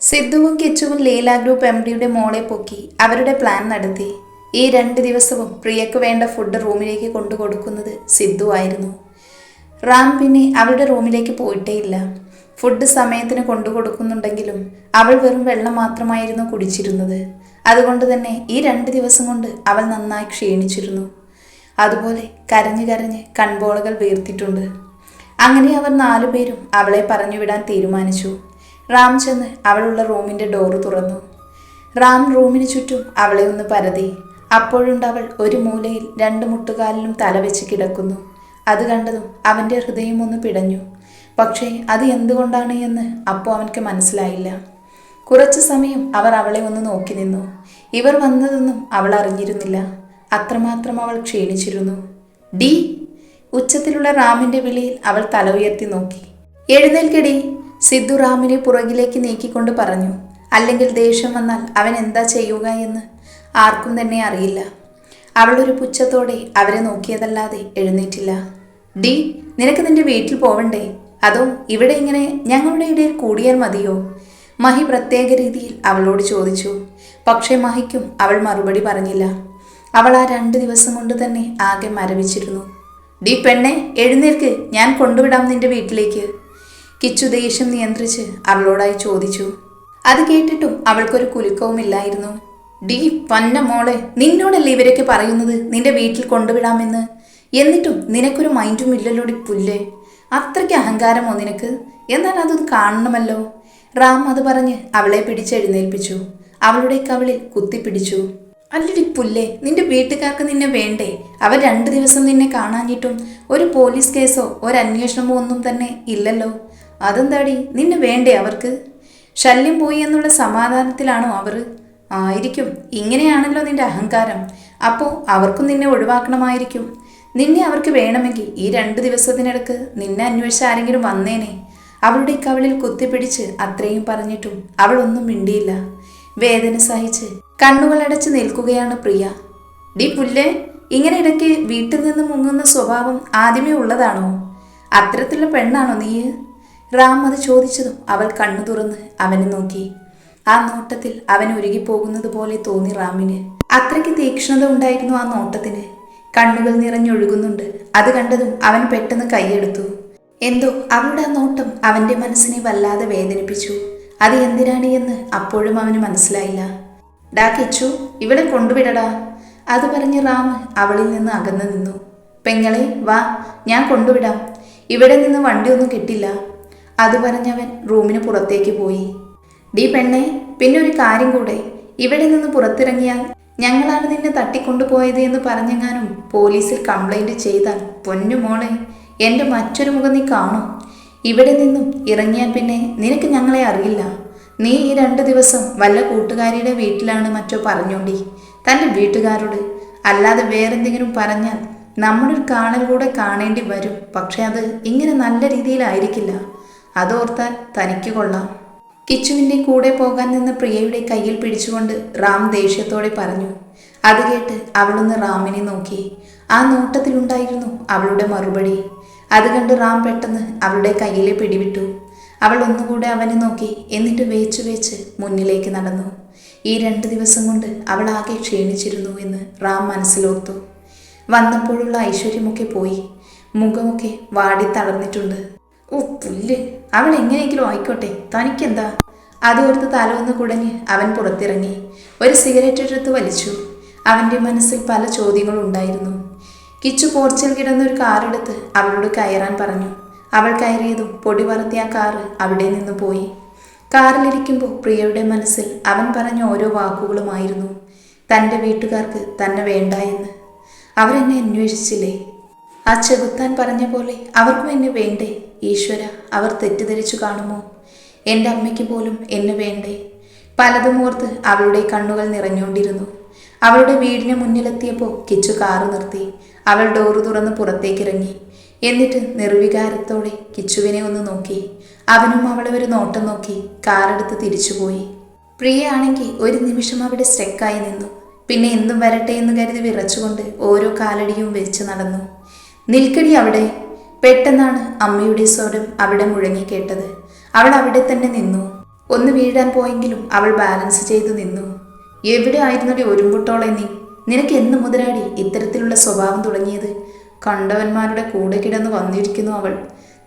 സിദ്ധുവും കിച്ചുവും Leela group M ഡിയുടെ മോളെ പൊക്കി അവരുടെ പ്ലാൻ നടത്തി. ഈ രണ്ട് ദിവസവും പ്രിയക്ക് വേണ്ട ഫുഡ് റൂമിലേക്ക് കൊണ്ടു കൊടുക്കുന്നത് സിദ്ധു ആയിരുന്നു. റാം പിന്നെ അവളുടെ റൂമിലേക്ക് പോയിട്ടേയില്ല. ഫുഡ് സമയത്തിന് കൊണ്ടു കൊടുക്കുന്നുണ്ടെങ്കിലും അവൾ വെറും വെള്ളം മാത്രമായിരുന്നു കുടിച്ചിരുന്നത്. അതുകൊണ്ട് തന്നെ ഈ രണ്ട് ദിവസം കൊണ്ട് അവൾ നന്നായി ക്ഷീണിച്ചിരുന്നു. അതുപോലെ കരഞ്ഞു കരഞ്ഞ് കൺപോളകൾ വീർത്തിട്ടുണ്ട്. അങ്ങനെ അവർ നാലുപേരും അവളെ പറഞ്ഞുവിടാൻ തീരുമാനിച്ചു. റാം ചെന്ന് അവളുള്ള റൂമിന്റെ ഡോറ് തുറന്നു. റാം റൂമിന് ചുറ്റും അവളെ ഒന്ന് പരതി. അപ്പോഴുണ്ടവൾ ഒരു മൂലയിൽ രണ്ട് മുട്ടുകാലിലും തലവെച്ച് കിടക്കുന്നു. അത് കണ്ടതും അവന്റെ ഹൃദയം ഒന്ന് പിടഞ്ഞു. പക്ഷേ അത് എന്തുകൊണ്ടാണ് എന്ന് അപ്പോൾ അവൻക്ക് മനസ്സിലായില്ല. കുറച്ചു സമയം അവർ അവളെ ഒന്ന് നോക്കി നിന്നു. ഇവർ വന്നതൊന്നും അവൾ അറിഞ്ഞിരുന്നില്ല. അത്രമാത്രം അവൾ ക്ഷീണിച്ചിരുന്നു. ഡി! ഉച്ചത്തിലുള്ള റാമിന്റെ വിളിയിൽ അവൾ തല ഉയർത്തി നോക്കി. എഴുന്നേൽക്കടി. സിദ്ധു റാമിനെ പുറകിലേക്ക് നീക്കിക്കൊണ്ട് പറഞ്ഞു അല്ലെങ്കിൽ ദേഷ്യം വന്നാൽ അവൻ എന്താ ചെയ്യുക എന്ന് ആർക്കും തന്നെ അറിയില്ല. അവളൊരു പുച്ഛത്തോടെ അവരെ നോക്കിയതല്ലാതെ എഴുന്നേറ്റില്ല. ഡി നിനക്ക് നിന്റെ വീട്ടിൽ പോവണ്ടേ? അതോ ഇവിടെ ഇങ്ങനെ ഞങ്ങളുടെ ഇടയിൽ കൂടിയാൽ മതിയോ? മഹി പ്രത്യേക രീതിയിൽ അവളോട് ചോദിച്ചു. പക്ഷേ മഹിക്കും അവൾ മറുപടി പറഞ്ഞില്ല. അവൾ ആ രണ്ട് ദിവസം കൊണ്ട് തന്നെ ആകെ മരവിച്ചിരുന്നു. ഡി പെണ്ണെ എഴുന്നേൽക്ക്. ഞാൻ കൊണ്ടുവിടാം നിന്റെ വീട്ടിലേക്ക്. കിച്ചു ദേഷ്യം നിയന്ത്രിച്ച് അവളോടായി ചോദിച്ചു. അത് കേട്ടിട്ടും അവൾക്കൊരു കുലുക്കവുമില്ലായിരുന്നു. ഡി പന്ന മോളെ നിന്നോടല്ലേ ഇവരൊക്കെ പറയുന്നത്? നിന്റെ വീട്ടിൽ കൊണ്ടുവിടാമെന്ന്. എന്നിട്ടും നിനക്കൊരു മൈൻഡും ഇല്ലല്ലോടി പുല്ലേ? അത്രയ്ക്ക് അഹങ്കാരമോ നിനക്ക്? എന്നാൽ അതൊന്ന് കാണണമല്ലോ. റാം അത് പറഞ്ഞ് അവളെ പിടിച്ചെഴുന്നേൽപ്പിച്ചു. അവളുടെ കവളിൽ കുത്തിപ്പിടിച്ചു. അല്ലടി പുല്ലേ നിന്റെ വീട്ടുകാർക്ക് നിന്നെ വേണ്ടേ? അവർ രണ്ടു ദിവസം നിന്നെ കാണാഞ്ഞിട്ടും ഒരു പോലീസ് കേസോ ഒരു അന്വേഷണമോ ഒന്നും തന്നെ ഇല്ലല്ലോ. അതെന്താടി? നിന്നെ വേണ്ടേ അവർക്ക്? ശല്യം പോയി എന്നുള്ള സമാധാനത്തിലാണോ അവർ ആയിരിക്കും. ഇങ്ങനെയാണല്ലോ നിന്റെ അഹങ്കാരം. അപ്പോൾ അവർക്കും നിന്നെ ഒഴിവാക്കണമായിരിക്കും. നിന്നെ അവർക്ക് വേണമെങ്കിൽ ഈ രണ്ട് ദിവസത്തിനിടക്ക് നിന്നെ അന്വേഷിച്ച് ആരെങ്കിലും വന്നേനെ. അവളുടെ കവളിൽ കുത്തിപ്പിടിച്ച് അത്രയും പറഞ്ഞിട്ടും അവളൊന്നും മിണ്ടിയില്ല. വേദന സഹിച്ച് കണ്ണുകളടച്ച് നിൽക്കുകയാണ് പ്രിയ. ഡി പുല്ലേ ഇങ്ങനെ ഇടയ്ക്ക് വീട്ടിൽ നിന്ന് മുങ്ങുന്ന സ്വഭാവം ആദ്യമേ ഉള്ളതാണോ? അത്തരത്തിലുള്ള പെണ്ണാണോ നീ റാം അത് ചോദിച്ചതും അവൾ കണ്ണു തുറന്ന് അവനെ നോക്കി. ആ നോട്ടത്തിൽ അവൻ ഉരുകിപ്പോകുന്നത് പോലെ തോന്നി റാമിന്. അത്രയ്ക്ക് തീക്ഷ്ണത ഉണ്ടായിരുന്നു ആ നോട്ടത്തിന്. കണ്ണുകൾ നിറഞ്ഞൊഴുകുന്നുണ്ട്. അത് കണ്ടതും അവൻ പെട്ടെന്ന് കൈയെടുത്തു. എന്തോ അവളുടെ ആ നോട്ടം അവന്റെ മനസ്സിനെ വല്ലാതെ വേദനിപ്പിച്ചു. അത് എന്തിനാണ് എന്ന് അപ്പോഴും അവന് മനസ്സിലായില്ല. ഡാ കിച്ചു ഇവിടെ കൊണ്ടുവിടടാ. അത് പറഞ്ഞ് റാം അവളിൽ നിന്ന് അകന്നു നിന്നു. പെങ്ങളെ വാ ഞാൻ കൊണ്ടുവിടാം. ഇവിടെ നിന്ന് വണ്ടിയൊന്നും കിട്ടില്ല. അത് പറഞ്ഞവൻ റൂമിന് പുറത്തേക്ക് പോയി. ഡി പെണ്ണെ പിന്നെ ഒരു കാര്യം കൂടെ. ഇവിടെ നിന്ന് പുറത്തിറങ്ങിയാൽ ഞങ്ങളാണ് നിന്നെ തട്ടിക്കൊണ്ടുപോയത് എന്ന് പറഞ്ഞെങ്ങാനും പോലീസിൽ കംപ്ലൈന്റ് ചെയ്താൽ പൊന്നു മോളെ എന്റെ മറ്റൊരു മുഖം നീ കാണും. ഇവിടെ നിന്നും ഇറങ്ങിയാൽ പിന്നെ നിനക്ക് ഞങ്ങളെ അറിയില്ല. നീ ഈ രണ്ട് ദിവസം വല്ല കൂട്ടുകാരിയുടെ വീട്ടിലാണ് മറ്റോ പറഞ്ഞോണ്ടി. തന്റെ വീട്ടുകാരോട് അല്ലാതെ വേറെന്തെങ്കിലും പറഞ്ഞാൽ നമ്മളൊരു കാണൽ കൂടെ കാണേണ്ടി വരും. പക്ഷെ അത് ഇങ്ങനെ നല്ല രീതിയിലായിരിക്കില്ല. അതോർത്താൽ തനിക്ക് കൊള്ളാം. കിച്ചുവിന്റെ കൂടെ പോകാൻ നിന്ന് പ്രിയയുടെ കയ്യിൽ പിടിച്ചുകൊണ്ട് റാം ദേഷ്യത്തോടെ പറഞ്ഞു. അത് കേട്ട് അവളൊന്ന് റാമിനെ നോക്കി. ആ നോട്ടത്തിലുണ്ടായിരുന്നു അവളുടെ മറുപടി. അത് കണ്ട് റാം പെട്ടെന്ന് അവളുടെ കയ്യിലെ പിടിവിട്ടു. അവൾ ഒന്നുകൂടെ അവനെ നോക്കി എന്നിട്ട് വേച്ചു വേച്ച് മുന്നിലേക്ക് നടന്നു. ഈ രണ്ട് ദിവസം കൊണ്ട് അവൾ ആകെ ക്ഷീണിച്ചിരുന്നു എന്ന് റാം മനസ്സിലോർത്തു. വന്നപ്പോഴുള്ള ഐശ്വര്യമൊക്കെ പോയി. മുഖമൊക്കെ വാടി തളർന്നിട്ടുണ്ട്. ഓ പുല്ല്. അവൾ എങ്ങനെയെങ്കിലും ആയിക്കോട്ടെ. തനിക്കെന്താ? അതോർത്ത് തല ഒന്ന് കുടഞ്ഞ് അവൻ പുറത്തിറങ്ങി. ഒരു സിഗരറ്റ് എടുത്ത് വലിച്ചു. അവന്റെ മനസ്സിൽ പല ചോദ്യങ്ങളും ഉണ്ടായിരുന്നു. കിച്ചു പോർച്ചിൽ കിടന്ന ഒരു കാറെടുത്ത് അവളോട് കയറാൻ പറഞ്ഞു. അവൾ കയറിയതും പൊടി പറത്തിയ കാറ് അവിടെ നിന്ന് പോയി. കാറിലിരിക്കുമ്പോൾ പ്രിയയുടെ മനസ്സിൽ അവൻ പറഞ്ഞ ഓരോ വാക്കുകളുമായിരുന്നു. തന്റെ വീട്ടുകാർക്ക് തന്നെ വേണ്ട എന്ന്. അവരെന്നെ അന്വേഷിച്ചില്ലേ? ആ ചെകുത്താൻ പറഞ്ഞ പോലെ അവർക്കും എന്നെ വേണ്ടേ? ഈശ്വര അവർ തെറ്റിദ്ധരിച്ചു കാണുമോ? എന്റെ അമ്മയ്ക്ക് പോലും എന്നെ വേണ്ടേ? പലതും ഓർത്ത് അവളുടെ കണ്ണുകൾ നിറഞ്ഞുകൊണ്ടിരുന്നു. അവളുടെ വീടിന് മുന്നിലെത്തിയപ്പോൾ കിച്ചു കാറ് നിർത്തി. അവൾ ഡോറ് തുറന്ന് പുറത്തേക്കിറങ്ങി. എന്നിട്ട് നിർവികാരത്തോടെ കിച്ചുവിനെ ഒന്ന് നോക്കി. അവനും അവളെ ഒരു നോട്ടം നോക്കി കാറെടുത്ത് തിരിച്ചുപോയി. പ്രിയയാണെങ്കിൽ ഒരു നിമിഷം അവിടെ സ്റ്റെക്കായി നിന്നു. പിന്നെ എന്നും വരട്ടെ എന്ന് കരുതി വിറച്ചുകൊണ്ട് ഓരോ കാലടിയും വെച്ച് നടന്നു. നിൽക്കടി അവിടെ. പെട്ടെന്നാണ് അമ്മയുടെ സ്വരം അവിടെ മുഴങ്ങി കേട്ടത്. അവൾ അവിടെ തന്നെ നിന്നു. ഒന്ന് വീഴാൻ പോയെങ്കിലും അവൾ ബാലൻസ് ചെയ്തു നിന്നു. എവിടെ ആയിരുന്നടി ഒരുമ്പുട്ടോളെ നീ? നിനക്ക് എന്ന് മുതലാടി ഇത്തരത്തിലുള്ള സ്വഭാവം തുടങ്ങിയത്? കണ്ടവന്മാരുടെ കൂടെ കിടന്ന് വന്നിരിക്കുന്നു അവൾ.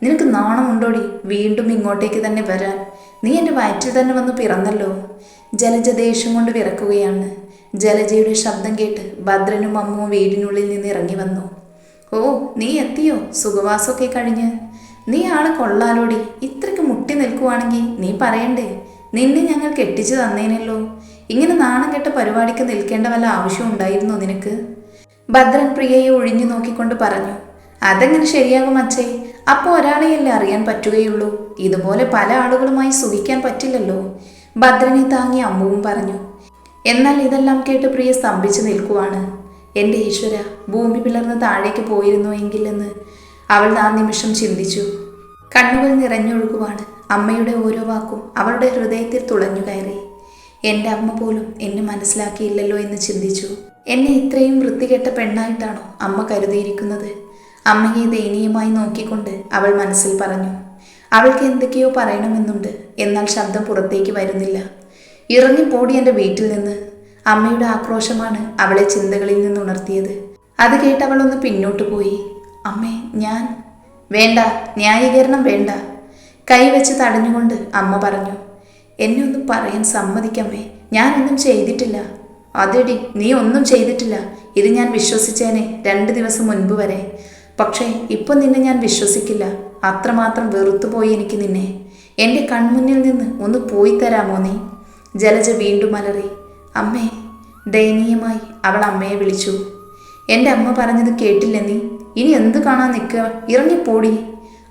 നിനക്ക് നാണമുണ്ടോടി വീണ്ടും ഇങ്ങോട്ടേക്ക് തന്നെ വരാൻ? നീ എന്റെ വയറ്റിൽ തന്നെ വന്ന് പിറന്നല്ലോ ജലജ ദേഷ്യം കൊണ്ട് വിറക്കുകയാണ്. ജലജയുടെ ശബ്ദം കേട്ട് ഭദ്രനും അമ്മുവും വീടിനുള്ളിൽ നിന്ന് ഇറങ്ങി വന്നു. ഓ നീ എത്തിയോ? സുഖവാസമൊക്കെ കഴിഞ്ഞ്. നീ ആളെ കൊള്ളാലോടി. ഇത്രയ്ക്ക് മുട്ടി നിൽക്കുവാണെങ്കിൽ നീ പറയണ്ടേ? നിന്നെ ഞങ്ങൾ കെട്ടിച്ചു തന്നേനല്ലോ. ഇങ്ങനെ നാണം കെട്ട പരിപാടിക്ക് നിൽക്കേണ്ട വല്ല ആവശ്യം ഉണ്ടായിരുന്നോ നിനക്ക്? ഭദ്രൻ പ്രിയയെ ഒഴിഞ്ഞു നോക്കിക്കൊണ്ട് പറഞ്ഞു. അതെങ്ങനെ ശരിയാകും അച്ഛേ? അപ്പോൾ ഒരാളെയല്ലേ അറിയാൻ പറ്റുകയുള്ളൂ. ഇതുപോലെ പല ആളുകളുമായി സുഖിക്കാൻ പറ്റില്ലല്ലോ. ഭദ്രനെ താങ്ങി അമ്മുവും പറഞ്ഞു. എന്നാൽ ഇതെല്ലാം കേട്ട് പ്രിയ സ്തംഭിച്ചു നിൽക്കുവാണ്. എന്റെ ഈശ്വര ഭൂമി പിളർന്ന് താഴേക്ക് പോയിരുന്നു എങ്കിലെന്ന് അവൾ ആ നിമിഷം ചിന്തിച്ചു. കണ്ണുകൾ നിറഞ്ഞൊഴുകുവാണ് അമ്മയുടെ ഓരോ വാക്കും അവളുടെ ഹൃദയത്തിൽ തുളഞ്ഞു കയറി. എന്റെ അമ്മ പോലും എന്നെ മനസ്സിലാക്കിയില്ലല്ലോ എന്ന് ചിന്തിച്ചു. എന്നെ ഇത്രയും വൃത്തികെട്ട പെണ്ണായിട്ടാണോ അമ്മ കരുതിയിരിക്കുന്നത്? അമ്മയെ ദയനീയമായി നോക്കിക്കൊണ്ട് അവൾ മനസ്സിൽ പറഞ്ഞു. അവൾക്ക് എന്തൊക്കെയോ പറയണമെന്നുണ്ട് എന്നാൽ ശബ്ദം പുറത്തേക്ക് വരുന്നില്ല. ഇറങ്ങിപ്പോടി എന്റെ വീട്ടിൽ നിന്ന് അമ്മയുടെ ആക്രോശമാണ് അവളെ ചിന്തകളിൽ നിന്ന് ഉണർത്തിയത്. അത് കേട്ട് അവൾ ഒന്ന് പിന്നോട്ട് പോയി. അമ്മേ ഞാൻ വേണ്ട ന്യായീകരണം വേണ്ട. കൈവച്ച് തടഞ്ഞുകൊണ്ട് അമ്മ പറഞ്ഞു. എന്നെ ഒന്നും പറയാൻ സമ്മതിക്കമ്മേ ഞാനൊന്നും ചെയ്തിട്ടില്ല. അതെടി നീ ഒന്നും ചെയ്തിട്ടില്ല. ഇത് ഞാൻ വിശ്വസിച്ചേനെ രണ്ട് ദിവസം മുൻപ് വരെ. പക്ഷേ ഇപ്പം നിന്നെ ഞാൻ വിശ്വസിക്കില്ല. അത്രമാത്രം വെറുത്തുപോയി എനിക്ക് നിന്നെ. എന്റെ കൺമുന്നിൽ നിന്ന് ഒന്ന് പോയി തരാമോ നീ? ജലജ വീണ്ടും അലറി. അമ്മേ ദയനീയമായി അവൾ അമ്മയെ വിളിച്ചു. എന്റെ അമ്മ പറഞ്ഞത് കേട്ടില്ല നീ? ഇനി എന്ത് കാണാൻ നിൽക്കുക? ഇറങ്ങിപ്പോടി.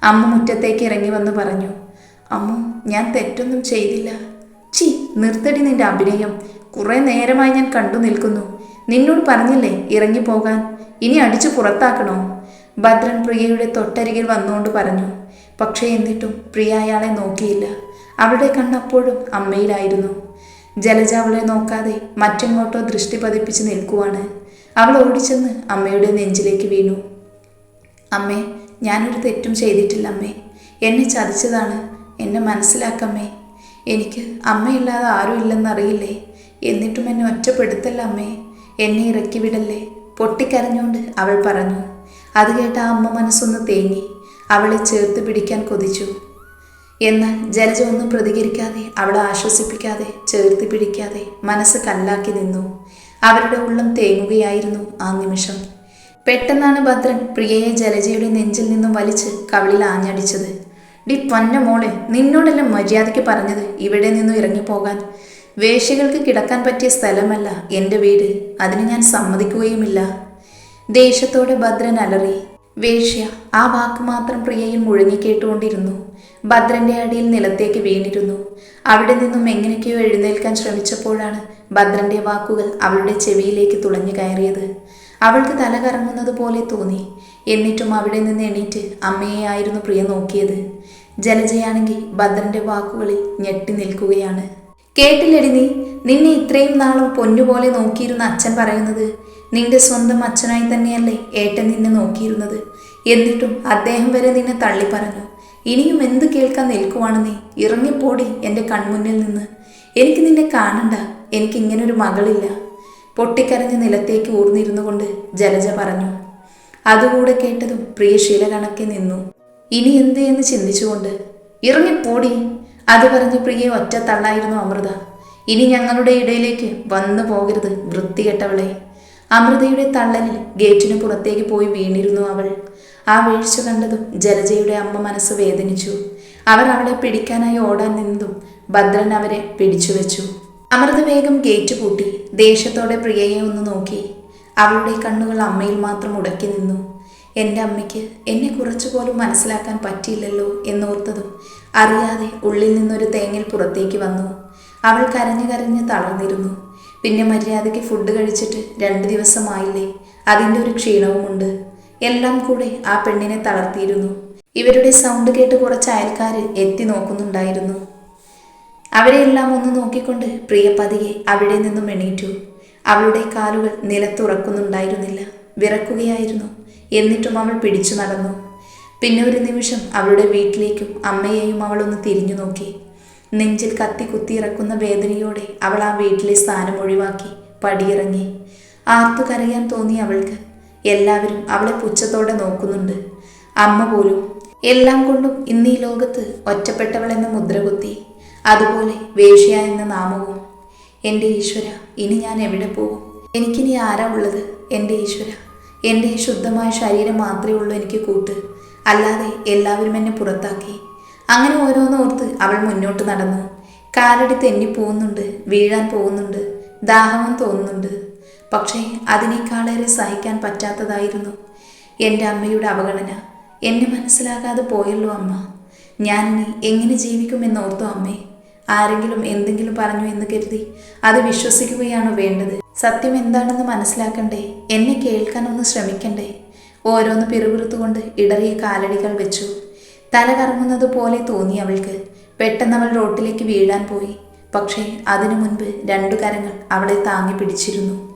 അമ്മ മുറ്റത്തേക്ക് ഇറങ്ങി വന്ന് പറഞ്ഞു അമ്മ ഞാൻ തെറ്റൊന്നും ചെയ്തില്ല. ചി നിർത്തടി നിന്റെ അഭിനയം. കുറേ നേരമായി ഞാൻ കണ്ടു നിൽക്കുന്നു. നിന്നോട് പറഞ്ഞില്ലേ ഇറങ്ങിപ്പോകാൻ? ഇനി അടിച്ചു പുറത്താക്കണോ? ഭദ്രൻ പ്രിയയുടെ തൊട്ടരികിൽ വന്നുകൊണ്ട് പറഞ്ഞു പക്ഷേ എന്നിട്ടും പ്രിയ അയാളെ നോക്കിയില്ല. അവളുടെ കണ്ടപ്പോഴും അമ്മയിലായിരുന്നു. ജലജ അവളെ നോക്കാതെ മറ്റെങ്ങോട്ടോ ദൃഷ്ടി പതിപ്പിച്ച് നിൽക്കുവാണ്. അവൾ ഓടിച്ചെന്ന് അമ്മയുടെ നെഞ്ചിലേക്ക് വീണു. അമ്മേ ഞാനൊരു തെറ്റും ചെയ്തിട്ടില്ല അമ്മേ എന്നെ ചതിച്ചതാണ്. എന്നെ മനസ്സിലാക്കമ്മേ. എനിക്ക് അമ്മയില്ലാതെ ആരും ഇല്ലെന്നറിയില്ലേ എന്നിട്ടും എന്നെ ഒറ്റപ്പെടുത്തല്ല അമ്മേ. എന്നെ ഇറക്കി വിടല്ലേ? പൊട്ടിക്കരഞ്ഞുകൊണ്ട് അവൾ പറഞ്ഞു. അത് കേട്ട ആ അമ്മ മനസ്സൊന്ന് തേങ്ങി. അവളെ ചേർത്ത് പിടിക്കാൻ കൊതിച്ചു. എന്നാൽ ജലജ ഒന്നും പ്രതികരിക്കാതെ അവളെ ആശ്വസിപ്പിക്കാതെ ചേർത്ത് പിടിക്കാതെ മനസ്സ് കല്ലാക്കി നിന്നു. അവരുടെ ഉള്ളം തേങ്ങുകയായിരുന്നു ആ നിമിഷം. പെട്ടെന്നാണ് ഭദ്രൻ പ്രിയയെ ജലജയുടെ നെഞ്ചിൽ നിന്നും വലിച്ച് കവിളിൽ ആഞ്ഞടിച്ചത്. ഡി പൊന്ന മോളെ നിന്നോടെല്ലാം മര്യാദയ്ക്ക് പറഞ്ഞത്? ഇവിടെ നിന്നും ഇറങ്ങിപ്പോകാൻ. വേശ്യകൾക്ക് കിടക്കാൻ പറ്റിയ സ്ഥലമല്ല എന്റെ വീട്. അതിന് ഞാൻ സമ്മതിക്കുകയുമില്ല. ദേഷ്യത്തോടെ ഭദ്രൻ അലറി വേശ്യ ആ വാക്ക് മാത്രം പ്രിയയിൽ മുഴുങ്ങിക്കേട്ടുകൊണ്ടിരുന്നു ഭദ്രന്റെ അടിയിൽ നിലത്തേക്ക് വീണിരുന്നു. അവിടെ നിന്നും എങ്ങനെയൊക്കെയോ എഴുന്നേൽക്കാൻ ശ്രമിച്ചപ്പോഴാണ് ഭദ്രന്റെ വാക്കുകൾ അവളുടെ ചെവിയിലേക്ക് തുളഞ്ഞു കയറിയത്. അവൾക്ക് തല കറങ്ങുന്നത് പോലെ തോന്നി. എന്നിട്ടും അവിടെ നിന്ന് എണീറ്റ് അമ്മയെ ആയിരുന്നു പ്രിയ നോക്കിയത്. ജലജയാണെങ്കിൽ ഭദ്രന്റെ വാക്കുകളിൽ ഞെട്ടി നിൽക്കുകയാണ്. കേട്ടില്ലടി നീ. നിന്നെ ഇത്രയും നാളും പൊന്നുപോലെ നോക്കിയിരുന്ന അച്ഛൻ പറയുന്നത് നിന്റെ സ്വന്തം അച്ഛനായി തന്നെയല്ലേ ഏട്ടൻ നിന്നെ നോക്കിയിരുന്നത്? എന്നിട്ടും അദ്ദേഹം വരെ നിന്നെ തള്ളി പറഞ്ഞു ഇനിയും എന്ത് കേൾക്കാൻ നിൽക്കുവാണ് നീ? ഇറങ്ങിപ്പോടി എന്റെ കൺമുന്നിൽ നിന്ന്. എനിക്ക് നിന്നെ കാണണ്ട. എനിക്ക് ഇങ്ങനൊരു മകളില്ല. പൊട്ടിക്കരഞ്ഞ നിലത്തേക്ക് ഊർന്നിരുന്നു കൊണ്ട് ജലജ പറഞ്ഞു. അതുകൂടെ കേട്ടതും പ്രിയ ശീല കണക്കെ നിന്നു. ഇനി എന്ത് എന്ന് ചിന്തിച്ചുകൊണ്ട് ഇറങ്ങിപ്പോടി. അത് പറഞ്ഞ് പ്രിയെ ഒറ്റ തള്ളായിരുന്നു അമൃത. ഇനി ഞങ്ങളുടെ ഇടയിലേക്ക് വന്നു പോകരുത് വൃത്തികെട്ടവളെ. അമൃതയുടെ തള്ളലിൽ ഗേറ്റിന് പുറത്തേക്ക് പോയി വീണിരുന്നു അവൾ. ആ വീഴ്ച കണ്ടതും ജലജയുടെ അമ്മ മനസ്സ് വേദനിച്ചു. അവർ അവളെ പിടിക്കാനായി ഓടാൻ നിന്നതും ഭദ്രൻ അവരെ പിടിച്ചു വെച്ചു. അമൃത വേഗം ഗേറ്റ് പൂട്ടി. ദേഷ്യത്തോടെ പ്രിയയെ ഒന്ന് നോക്കി. അവളുടെ കണ്ണുകൾ അമ്മയിൽ മാത്രം ഉടക്കി നിന്നു. എന്റെ അമ്മയ്ക്ക് എന്നെ കുറച്ചുപോലും മനസ്സിലാക്കാൻ പറ്റിയില്ലല്ലോ എന്നോർത്തതും അറിയാതെ ഉള്ളിൽ നിന്നൊരു തേങ്ങൽ പുറത്തേക്ക് വന്നു. അവൾ കരഞ്ഞു കരഞ്ഞ് തളർന്നിരുന്നു. പിന്നെ മര്യാദയ്ക്ക് ഫുഡ് കഴിച്ചിട്ട് രണ്ട് ദിവസമായില്ലേ? അതിന്റെ ഒരു ക്ഷീണവുമുണ്ട്. എല്ലാം കൂടെ ആ പെണ്ണിനെ തളർത്തിയിരുന്നു. ഇവരുടെ സൗണ്ട് കേട്ട് കുറച്ച് അയൽക്കാർ എത്തി നോക്കുന്നുണ്ടായിരുന്നു. അവരെയെല്ലാം ഒന്ന് നോക്കിക്കൊണ്ട് പ്രിയപതിയെ അവിടെ നിന്നും എണീറ്റു. അവളുടെ കാലുകൾ നിലത്തുറക്കുന്നുണ്ടായിരുന്നില്ല. വിറക്കുകയായിരുന്നു. എന്നിട്ടും അവൾ പിടിച്ചു നടന്നു. പിന്നെ ഒരു നിമിഷം അവളുടെ വീട്ടിലേക്കും അമ്മയെയും അവളൊന്ന് തിരിഞ്ഞു നോക്കി. നെഞ്ചിൽ കത്തി കുത്തിയിറക്കുന്ന വേദനയോടെ അവൾ ആ വീട്ടിലെ സ്ഥാനം ഒഴിവാക്കി പടിയിറങ്ങി. ആർത്തു കരയാൻ തോന്നി അവൾക്ക്. എല്ലാവരും അവളെ പുച്ഛത്തോടെ നോക്കുന്നുണ്ട്. അമ്മ പോലും എല്ലാം കൊണ്ടും ഇന്ന് ഈ ലോകത്ത് ഒറ്റപ്പെട്ടവളെന്ന മുദ്രകുത്തി അതുപോലെ വേഷ്യ എന്ന നാമവും. എന്റെ ഈശ്വര ഇനി ഞാൻ എവിടെ പോകും? എനിക്കിനി ആരാ ഉള്ളത്? എന്റെ ഈശ്വര എന്റെ ഈ ശുദ്ധമായ ശരീരം മാത്രമേ ഉള്ളൂ എനിക്ക് കൂട്ട്. അല്ലാതെ എല്ലാവരും എന്നെ പുറത്താക്കി. അങ്ങനെ ഓരോന്നോർത്ത് അവൾ മുന്നോട്ട് നടന്നു. കാലടി തെന്നി പോകുന്നുണ്ട് വീഴാൻ പോകുന്നുണ്ട് ദാഹവും തോന്നുന്നുണ്ട്. പക്ഷേ അതിനേക്കാളേറെ സഹിക്കാൻ പറ്റാത്തതായിരുന്നു എന്റെ അമ്മയുടെ അവഗണന. എന്നെ മനസ്സിലാകാതെ പോയല്ലോ അമ്മ. ഞാൻ ഇനി എങ്ങനെ ജീവിക്കുമെന്നോർത്തു അമ്മേ. ആരെങ്കിലും എന്തെങ്കിലും പറഞ്ഞു എന്ന് കരുതി അത് വിശ്വസിക്കുകയാണോ വേണ്ടത്? സത്യം എന്താണെന്ന് മനസ്സിലാക്കണ്ടേ? എന്നെ കേൾക്കാനൊന്ന് ശ്രമിക്കണ്ടേ? ഓരോന്ന് പിറുപിറുത്തുകൊണ്ട് ഇടറിയ കാലടികൾ വെച്ചു. തല കറങ്ങുന്നത് പോലെ തോന്നി അവൾക്ക്. പെട്ടെന്ന് അവൾ റോട്ടിലേക്ക് വീഴാൻ പോയി. പക്ഷേ അതിനു മുൻപ് രണ്ടു കരങ്ങൾ അവളെ താങ്ങി പിടിച്ചിരുന്നു.